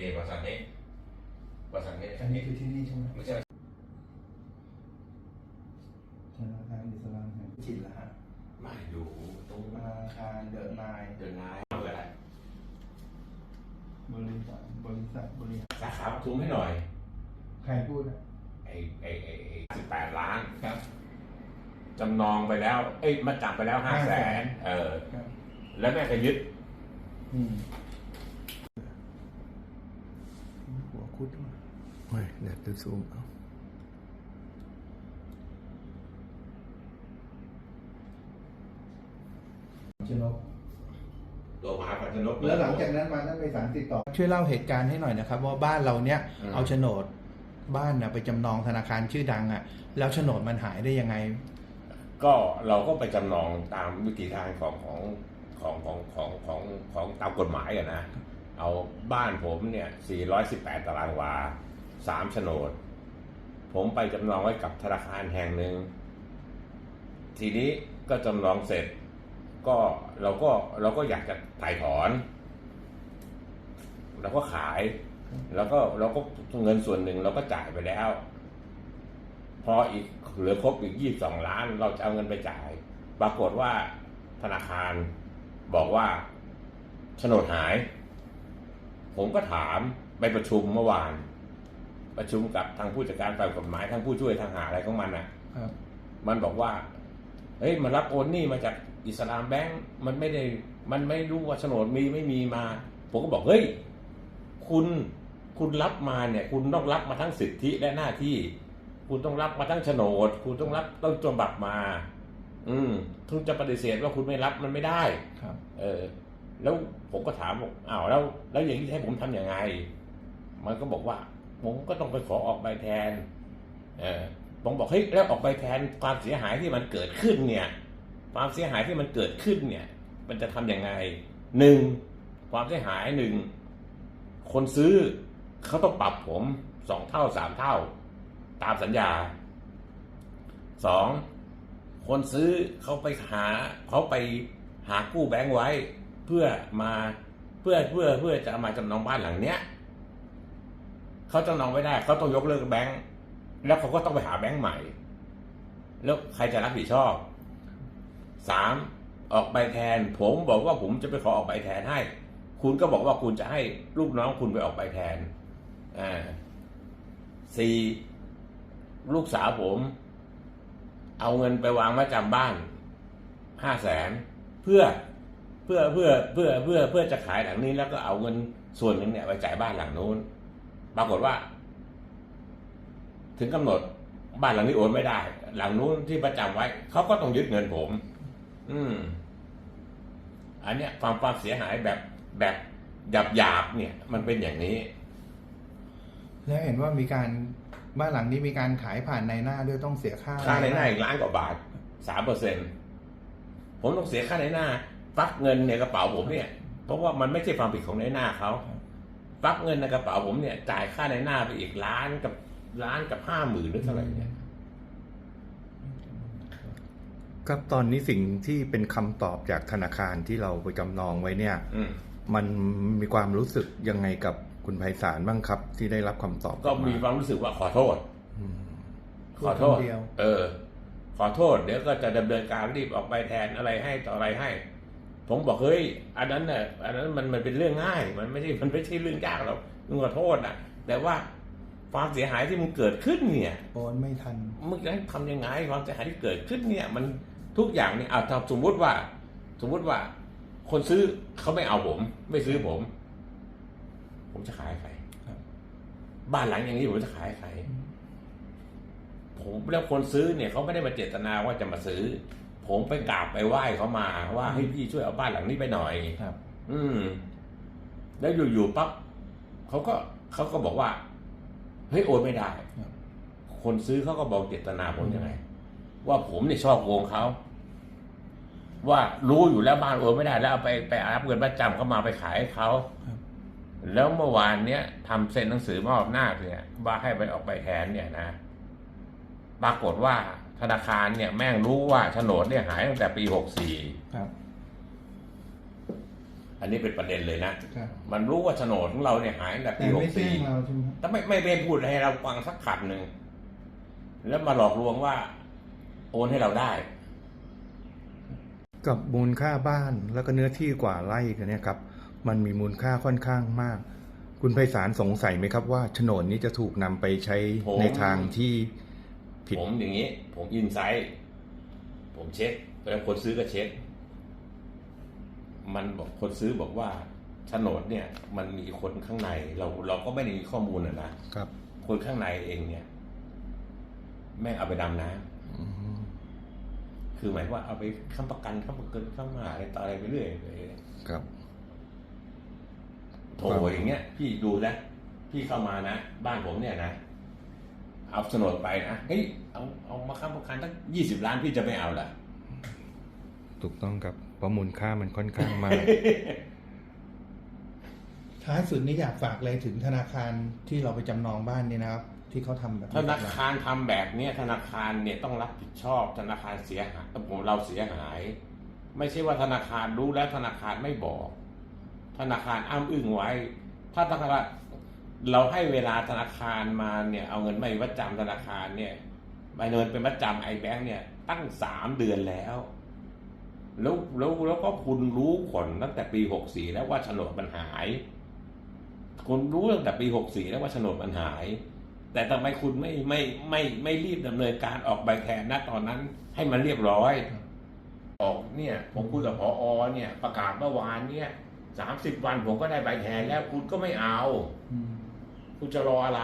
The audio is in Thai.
นี่บริษัทนี้บริษัทนี้อันนี้คือที่นี่ใช่ไหมไม่ใช่ธนาคารอิสลามแห่งจิตละฮะไม่อยู่ตรงธนาคารเดอะนายเดินนายเอาอะไรบริษัทบริษัทบริหารสาขาปทุมให้หน่อยใครพูดอะไอ้ไอ้ไอ้สิบแปดล้านครับจำนองไปแล้ว เอ้ยมาจับไปแล้วห้าแสนเออครับแล้วแม่ก็ยึด อืมหัว คุดมาไม่เดี๋ยวจะซูมเอาชนกตัวมหาปัจจนกแล้วหลังจากนั้นมาท่านไปศาลติดต่อ ช่วยเล่าเหตุการณ์ให้หน่อยนะครับ ว่าบ้านเราเนี้ยอืมเอาโฉนดบ้านนะไปจำนองธนาคารชื่อดังอะ แล้วโฉนดมันหายได้ยังไง ก็เราก็ไปจำนองตามวิธีทางของของของของของของของตามกฎหมายอะนะ เอาบ้านผมเนี่ย 418 ตารางวาสามโฉนด ผมไปจำนองไว้กับธนาคารแห่งหนึ่ง ทีนี้ก็จำนองเสร็จ ก็เราก็เราก็อยากจะถ่ายถอน เราก็ขาย แล้วก็เราก็เงินส่วนหนึ่งเราก็จ่ายไปแล้ว พออีกเหลือครบอีกยี่สองล้าน เราจะเอาเงินไปจ่าย ปรากฏว่าธนาคารบอกว่าโฉนดหาย ผมก็ถามไปประชุมเมื่อวาน ประชุมกับทางผู้จัดการฝ่ายกฎหมายทางผู้ช่วยทางหาอะไรของมันอะครับมันบอกว่าเฮ้ยมันรับโอนหนี้มาจากอิสลามแบงก์มันไม่ได้ มันไม่รู้ว่าโฉนดมีไม่มีมา ผมก็บอกเฮ้ยคุณคุณรับมาเนี่ย คุณต้องรับมาทั้งสิทธิและหน้าที่ คุณต้องรับมาทั้งโฉนด คุณต้องรับต้นฉบับมา อืมคุณจะปฏิเสธว่าคุณไม่รับมันไม่ได้ครับ เออ แล้วผมก็ถามบอกอ้าวแล้ว แล้วอย่างนี้ให้ผมทำยังไง มันก็บอกว่า ผมก็ต้องไปขอออกใบแทน เออผมบอกเฮ้ยแล้วออกใบแทนความเสียหายที่มันเกิดขึ้นเนี่ย ความเสียหายที่มันเกิดขึ้นเนี่ย มันจะทำยังไงหนึ่งความเสียหายหนึ่งคนซื้อเขาต้องปรับผมสองเท่าสามเท่า ตามสัญญาสองคนซื้อเขาไปหาเขาไปหากู้แบงก์ไว้ เพื่อมาเพื่อเพื่อเพื่อจะเอามาจำนองบ้านหลังเนี้ยเขาจำนองไม่ได้เขาต้องยกเลิกแบงก์แล้วเขาก็ต้องไปหาแบงก์ใหม่ แล้วใครจะรับผิดชอบสามออกใบแทน ผมบอกว่าผมจะไปขอออกใบแทนให้ คุณก็บอกว่าคุณจะให้ลูกน้องคุณไปออกใบแทนอ่าสี่ลูกสาวผม เอาเงินไปวางมาจำบ้านห้าแสนเพื่อ พื่อเพื่อเพื่อเพื่อเพื่อจะขายหลังนี้แล้วก็เอาเงินส่วนหนึ่งเนี่ยไปจ่ายบ้านหลังนู้น ปรากฏว่า ถึงกำหนดบ้านหลังนี้โอนไม่ได้ หลังนู้นที่ประจำไว้เขาก็ต้องยึดเงินผม อืม อันเนี้ยความความเสียหายแบบแบบหยาบหยาบๆเนี่ย มันเป็นอย่างนี้ แล้วเห็นว่ามีการบ้านหลังนี้มีการขายผ่านในหน้าด้วยต้องเสียค่าค่าในหน้าอีกล้านกว่าบาทสามเปอร์เซ็นผมต้องเสียค่าในหน้า ฟักเงินในกระเป๋าผมเนี่ย เพราะว่ามันไม่ใช่ความผิดของในหน้าเขาฟักเงินในกระเป๋าผมเนี่ย จ่ายค่าในหน้าไปอีกล้านกับล้านกับห้าหมื่นหรือเท่าไหร่เนี่ยครับตอนนี้สิ่งที่เป็นคำตอบจากธนาคารที่เราไปจำนองไว้เนี่ยอืมมันมีความรู้สึกยังไงกับคุณไพศาลบ้างครับ ที่ได้รับคำตอบ ก็ลับามีความรู้สึกว่าขอโทษอืมพูขดอโทษคำเดียวเออ ขอโทษเดี๋ยวก็จะดำเนินการรีบออกไปแทนอะไรให้ต่ออะไรให้ ผมบอกเฮ้ยอันนั้นน่ะอันนั้นมันมันเป็นเรื่องง่าย มันไม่ใช่มันไม่ใช่เรื่องยากหรอกมึงขอโทษนะแต่ว่าความเสียหายที่มันเกิดขึ้นเนี่ยโอนไม่ทันมึงจะให้ทำยังไงความเสียหายที่เกิดขึ้นเนี่ย มันทุกอย่างเนี่ยเอาถ้าสมมุติว่า สมมุติว่า คนซื้อเขาไม่เอาผม ไม่ซื้อผม ผมจะขายให้ใครครับบ้านหลังอย่างนี้ผมจะขายให้ใครผมแล้วคนซื้อเนี่ยเขาไม่ได้มาเจตนาว่าจะมาซื้อ ผมไปกราบไปไหว้เขามา ว่าให้พี่ช่วยเอาบ้านหลังนี้ไปหน่อยครับ อืม แล้วอยู่ๆปั๊บเขาก็เขาก็บอกว่าเฮ้ยโอนไม่ได้ครับคนซื้อเขาก็บอกเจตนาผมยังไง ว่าผมเนี่ยชอบโกงเขาว่ารู้อยู่แล้วบ้านโอนไม่ได้ แล้วเอาไปไปรับเงินประจำเขามาไปขายให้เขาครับแล้วเมื่อวานเนี้ยทำเซ็นหนังสือมอบหน้าจเนี่ยว่าให้ไปออกไปแทนเนี่ยนะปรากฏว่า ธนาคารเนี่ยแม่งรู้ว่าโฉนดเนี่ยหายตั้งแต่ปีหกสี่ครับ อันนี้เป็นประเด็นเลยนะ ครับมันรู้ว่าโฉนดของเราเนี่ยหายตั้งแต่แต่ปีหไม่กแจ้สี่งเราใช่ไหมครับแต่ไม่ไม่ไม่พูดให้เราฟังสักคำหนึ่ง แล้วมาหลอกลวงว่า โอนให้เราได้ กับมูลค่าบ้านแล้วก็เนื้อที่กว่าไร่กันเนี่ยครับ มันมีมูลค่าค่อนข้างมาก คุณไพศาลสงสัยไหมครับว่าโฉนดนี้จะถูกนำไปใช้ผม ในทางที่ ผิด ผมอย่างนี้ ผมอินไซต์ผมเช็คแล้วคนซื้อก็เช็ค มันบอกคนซื้อบอกว่าโฉนดเนี่ย มันมีคนข้างใน เราเราก็ไม่ได้มีข้อมูลอะนะครับ คนข้างในเองเนี่ย แม่งเอาไปดำน้ำอืมคือหมายว่าเอาไปค้ำประกันค้ำประกันค้ำมาอะไรต่ออะไรไปเรื่อยครับ โถอย่างเงี้ย พี่ดูนะพี่เข้ามานะบ้านผมเนี่ยนะ เอาโฉนดไปนะเฮ้ยเอาเอามาค้ำประกันตั้งยี่สิบล้านพี่จะไม่เอาเหรอถูกต้องครับเพราะมูลค่ามันค่อนข้างมาก ท้ายสุดนี้อยากฝากอะไรถึงธนาคารที่เราไปจำนองบ้านนี่นะครับ ที่เขาทำแบบธนาคารทำแบบเนี้ยธนาคารเนี่ยต้องรับผิดชอบ ธนาคารเสียหายผมเราเสียหาย ไม่ใช่ว่าธนาคารรู้แล้วธนาคารไม่บอก ธนาคารอ้ำอึ้งไว้ ถ้าธนาคาร เราให้เวลาธนาคารมาเนี่ยเอาเงินไม่วัดจำธนาคารเนี่ยใบเงินเป็นวัดจำไอแบงค์เนี่ยตั้งสามเดือนแล้ว แล้วแล้วแล้วก็คุณรู้ผลตั้งแต่ปีหกสี่แล้วว่าโฉนดมันหาย คุณรู้ตั้งแต่ปีหกสี่แล้วว่าโฉนดมันหาย แต่ทำไมคุณไม่ไม่ไม่ไม่รีบดำเนินการออกใบแทนนะตอนนั้นให้มันเรียบร้อยออกเนี่ยผมคุยกับพออเนี่ยประกาศเมื่อวานเนี่ยสามสิบวันผมก็ได้ใบแทนแล้วคุณก็ไม่เอา คุณจะรออะไร